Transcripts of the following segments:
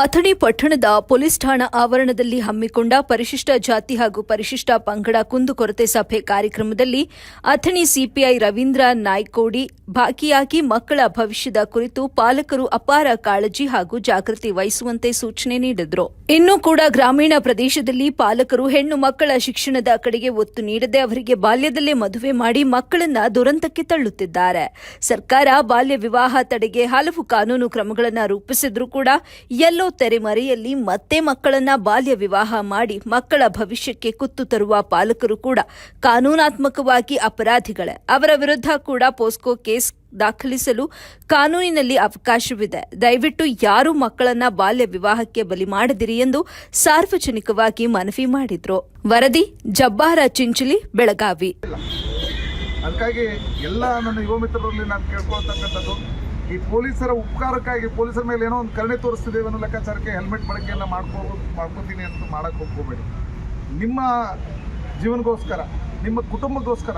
ಅಥಣಿ ಪಟ್ಟಣದ ಪೊಲೀಸ್ ಠಾಣಾ ಆವರಣದಲ್ಲಿ ಹಮ್ಮಿಕೊಂಡ ಪರಿಶಿಷ್ಟ ಜಾತಿ ಹಾಗೂ ಪರಿಶಿಷ್ಟ ಪಂಗಡ ಕುಂದುಕೊರತೆ ಸಭೆ ಕಾರ್ಯಕ್ರಮದಲ್ಲಿ ಅಥಣಿ ಸಿಪಿಐ ರವೀಂದ್ರ ನಾಯ್ಕೋಡಿ ಭಾಗಿಯಾಗಿ ಮಕ್ಕಳ ಭವಿಷ್ಯದ ಕುರಿತು ಪಾಲಕರು ಅಪಾರ ಕಾಳಜಿ ಹಾಗೂ ಜಾಗೃತಿ ವಹಿಸುವಂತೆ ಸೂಚನೆ ನೀಡಿದರು. ಇನ್ನೂ ಕೂಡ ಗ್ರಾಮೀಣ ಪ್ರದೇಶದಲ್ಲಿ ಪಾಲಕರು ಹೆಣ್ಣು ಮಕ್ಕಳ ಶಿಕ್ಷಣದ ಕಡೆಗೆ ಒತ್ತು ನೀಡದೆ ಅವರಿಗೆ ಬಾಲ್ಯದಲ್ಲೇ ಮದುವೆ ಮಾಡಿ ಮಕ್ಕಳನ್ನ ದುರಂತಕ್ಕೆ ತಳ್ಳುತ್ತಿದ್ದಾರೆ. ಸರ್ಕಾರ ಬಾಲ್ಯ ವಿವಾಹ ತಡೆಗೆ ಹಲವು ಕಾನೂನು ಕ್ರಮಗಳನ್ನು ರೂಪಿಸಿದರೂ ಕೂಡ ಎಲ್ಲೋ ತೆರೆಮರೆಯಲ್ಲಿ ಮತ್ತೆ ಮಕ್ಕಳನ್ನ ಬಾಲ್ಯ ವಿವಾಹ ಮಾಡಿ ಮಕ್ಕಳ ಭವಿಷ್ಯಕ್ಕೆ ಕುತ್ತು ತರುವ ಪಾಲಕರು ಕೂಡ ಕಾನೂನಾತ್ಮಕವಾಗಿ ಅಪರಾಧಿಗಳೇ. ಅವರ ವಿರುದ್ಧ ಕೂಡ ಪೋಸ್ಕೋ ಕೇಸ್ ದಾಖಲಿಸಲು ಕಾನೂನಿನಲ್ಲಿ ಅವಕಾಶವಿದೆ. ದಯವಿಟ್ಟು ಯಾರು ಮಕ್ಕಳನ್ನ ಬಾಲ್ಯ ವಿವಾಹಕ್ಕೆ ಬಲಿ ಮಾಡದಿರಿ ಎಂದು ಸಾರ್ವಜನಿಕವಾಗಿ ಮನವಿ ಮಾಡಿದ್ರು. ವರದಿ, ಜಬ್ಬಾರ ಚಿಂಚಲಿ, ಬೆಳಗಾವಿ. ಅದಕ್ಕಾಗಿ ಎಲ್ಲ ನನ್ನ ಯುವ ಮಿತ್ರರಲ್ಲಿ ನಾನು ಕೇಳ್ಕೊಳ್ತಕ್ಕಂಥದ್ದು ಈ ಪೊಲೀಸರ ಉಪಕಾರಕ್ಕಾಗಿ ಪೊಲೀಸರ ಮೇಲೆ ಏನೋ ಒಂದು ಕರುಣೆ ತೋರಿಸ್ತಿದ್ದೇವೆ ಅನ್ನೋ ಲೆಕ್ಕಾಚಾರಕ್ಕೆ ಹೆಲ್ಮೆಟ್ ಬಳಕೆಯನ್ನು ಮಾಡ್ಕೋ ಮಾಡ್ಕೋತೀನಿ ಅಂತ ಮಾಡಕ್ಕೆ ಹೋಗ್ಕೋಬೇಡಿ. ನಿಮ್ಮ ಜೀವನಗೋಸ್ಕರ, ನಿಮ್ಮ ಕುಟುಂಬಕ್ಕೋಸ್ಕರ.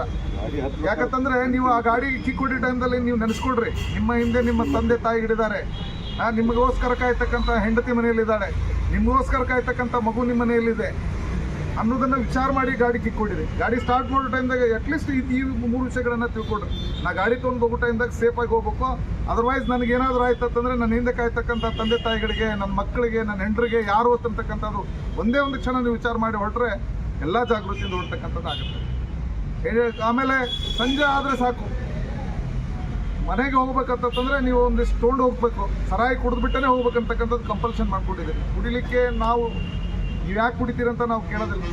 ಯಾಕಂತಂದ್ರೆ ನೀವು ಆ ಗಾಡಿ ಕಿಕ್ ಹೊಡಿ ಟೈಮ್ದಲ್ಲಿ ನೀವು ನೆನೆಸ್ಕೊಡ್ರಿ ನಿಮ್ಮ ಹಿಂದೆ ನಿಮ್ಮ ತಂದೆ ತಾಯಿ ಹಿಡಿದಾರೆ ನಿಮಗೋಸ್ಕರ ಕಾಯ್ತಕ್ಕಂಥ ಹೆಂಡತಿ ಮನೆಯಲ್ಲಿದ್ದಾಳೆ. ನಿಮಗೋಸ್ಕರ ಕಾಯ್ತಕ್ಕಂಥ ಮಗು ನಿಮ್ಮ ಮನೆಯಲ್ಲಿದೆ. ಅನ್ನೋದನ್ನ ವಿಚಾರ ಮಾಡಿ ಗಾಡಿ ಕಿಕ್ಕೊಂಡಿರಿ ಗಾಡಿ ಸ್ಟಾರ್ಟ್ ಮಾಡೋ ಟೈಮ್ದಾಗ ಅಟ್ಲೀಸ್ಟ್ ಈ ಮೂರು ವಿಷಯಗಳನ್ನ ತಿಳ್ಕೊಡ್ರಿ. ನಾ ಗಾಡಿ ತೊಗೊಂಡು ಹೋಗೋ ಟೈಮ್ದಾಗ ಸೇಫಾಗಿ ಹೋಗ್ಬೇಕು. ಅದರ್ವೈಸ್ ನನಗೆ ಏನಾದರೂ ಆಯ್ತು ಅಂತಂದ್ರೆ ನನ್ನ ಹಿಂದೆ ಕಾಯ್ತಕ್ಕಂಥ ತಂದೆ ತಾಯಿಗಳಿಗೆ ನನ್ನ ಮಕ್ಕಳಿಗೆ ನನ್ನ ಹೆಂಡರಿಗೆ, ಯಾರು ಅಂತಕ್ಕಂಥದ್ದು ಒಂದೇ ಒಂದು ಕ್ಷಣ ನೀವು ವಿಚಾರ ಮಾಡಿ ಹೊರಟ್ರೆ ಎಲ್ಲ ಜಾಗೃತಿಯಿಂದ ಹೊರತಕ್ಕಂಥದ್ದು ಆಗುತ್ತೆ. ಆಮೇಲೆ ಸಂಜೆ ಆದರೆ ಸಾಕು. ಮನೆಗೆ ಹೋಗ್ಬೇಕಂತಂದ್ರೆ ನೀವು ಒಂದಿಷ್ಟು ತೊಗೊಂಡು ಹೋಗ್ಬೇಕು. ಸರಾಯಿ ಕುಡಿದ್ಬಿಟ್ಟೇ ಹೋಗ್ಬೇಕಂತಕ್ಕಂಥದ್ದು ಕಂಪಲ್ಷನ್ ಮಾಡ್ಕೊಂಡಿದ್ದೀನಿ ಕುಡಿಲಿಕ್ಕೆ ನಾವು ನೀವು ಯಾಕೆ ಕುಡಿತೀರಂತ ನಾವು ಕೇಳೋದಿಲ್ಲ.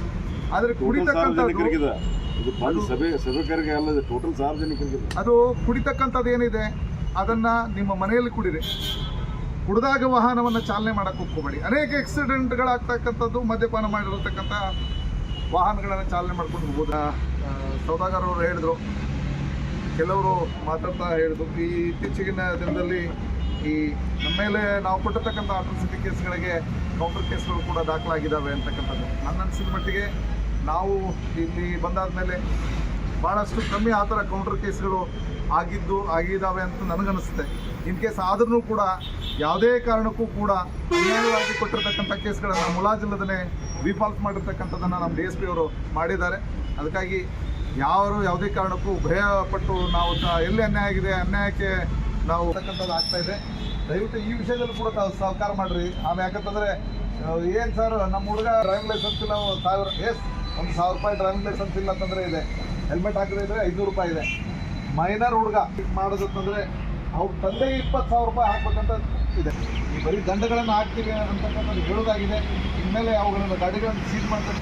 ಆದರೆ ಕುಡಿತಕ್ಕಂಥದ್ದು ಸಾರ್ವಜನಿಕರಿಗಿದೆ ಇದು ಬಂದು ಸಭೆ ಸಭೆಕರಿಗೆ ಅಲ್ಲದೆ ಟೋಟಲ್ ಸಾರ್ವಜನಿಕರಿಗೆ ಅದು ಕುಡಿತಕ್ಕಂಥದ್ದು ಏನಿದೆ ಅದನ್ನ ನಿಮ್ಮ ಮನೆಯಲ್ಲಿ ಕುಡಿರಿ. ಕುಡಿದಾಗ ವಾಹನವನ್ನು ಚಾಲನೆ ಮಾಡಕ್ಕೆ ಹೋಗ್ಕೋಬೇಡಿ ಅನೇಕ ಆಕ್ಸಿಡೆಂಟ್ಗಳಾಗ್ತಕ್ಕಂಥದ್ದು ಮದ್ಯಪಾನ ಮಾಡಿರತಕ್ಕಂಥ ವಾಹನಗಳನ್ನು ಚಾಲನೆ ಮಾಡ್ಕೊಂಡು ಆ, ಸೌದಾಗರವರು ಹೇಳಿದ್ರು. ಕೆಲವರು ಮಾತಾಡ್ತಾ ಹೇಳಿದ್ರು. ಈ ಇತ್ತೀಚೆಗಿನ ದಿನದಲ್ಲಿ ಈ ನಮ್ಮ ಮೇಲೆ ನಾವು ಕೊಟ್ಟಿರ್ತಕ್ಕಂಥ ಅಟ್ರಾಸಿಟಿ ಕೇಸ್ಗಳಿಗೆ ಕೌಂಟರ್ ಕೇಸ್ಗಳು ಕೂಡ ದಾಖಲಾಗಿದ್ದಾವೆ ಅಂತಕ್ಕಂಥದ್ದು. ನನ್ನ ಅನಿಸಿದ ಮಟ್ಟಿಗೆ ನಾವು ಇಲ್ಲಿ ಬಂದಾದ ಮೇಲೆ ಭಾಳಷ್ಟು ಕಮ್ಮಿ ಆ ಥರ ಕೌಂಟರ್ ಕೇಸ್ಗಳು ಆಗಿದ್ದು ಆಗಿದ್ದಾವೆ ಅಂತ ನನಗನ್ನಿಸುತ್ತೆ. ಇನ್ ಕೇಸ್ ಆದ್ರೂ ಕೂಡ ಯಾವುದೇ ಕಾರಣಕ್ಕೂ ಕೂಡ ಅನ್ಯಾಯವಾಗಿ ಕೊಟ್ಟಿರ್ತಕ್ಕಂಥ ಕೇಸ್ಗಳನ್ನು ಮುಲಾಜಿಲ್ಲದೇ ವಿಫಾಲ್ಟ್ ಮಾಡಿರ್ತಕ್ಕಂಥದ್ದನ್ನು ನಮ್ಮ ಡಿ ಎಸ್ ಪಿ ಅವರು ಮಾಡಿದ್ದಾರೆ. ಅದಕ್ಕಾಗಿ ಯಾರು ಯಾವುದೇ ಕಾರಣಕ್ಕೂ ಭಯಪಟ್ಟು ನಾವು ತ- ಎಲ್ಲಿ ಅನ್ಯಾಯ ಆಗಿದೆ, ಅನ್ಯಾಯಕ್ಕೆ ನಾವು ಆಗ್ತಾ ಇದೆ. ದಯವಿಟ್ಟು ಈ ವಿಷಯದಲ್ಲೂ ಕೂಡ ತಾವು ಸಹಕಾರ ಮಾಡಿರಿ. ಆಮೇಲೆ ಯಾಕಂತಂದ್ರೆ ಏನು ಸರ್ ನಮ್ಮ ಹುಡುಗ ಡ್ರೈವಿಂಗ್ ಲೈಸೆನ್ಸ್ ಇಲ್ಲ ಸಾವಿರ ಎಸ್ ಒಂದು ಸಾವಿರ ರೂಪಾಯಿ ಡ್ರೈವಿಂಗ್ ಲೈಸೆನ್ಸ್ ಇಲ್ಲ ಅಂತಂದರೆ ಇದೆ. ಹೆಲ್ಮೆಟ್ ಹಾಕಿದ್ರೆ ಐದುನೂರು ರೂಪಾಯಿ ಇದೆ. ಮೈನರ್ ಹುಡುಗ ಮಾಡೋದಂತಂದರೆ, ಅವ್ರ ತಂದೆ ಇಪ್ಪತ್ತು ಸಾವಿರ ರೂಪಾಯಿ ಹಾಕ್ಬೇಕಂತ ಇದೆ. ಈ ಬರೀ ದಂಡಗಳನ್ನು ಹಾಕ್ತೀವಿ ಅಂತಕ್ಕಂಥದ್ದು ಹೇಳೋದಾಗಿದೆ. ಇನ್ಮೇಲೆ ಅವುಗಳನ್ನು ಗಾಡಿಗಳನ್ನು ಸೀಲ್ ಮಾಡ್ತಾರೆ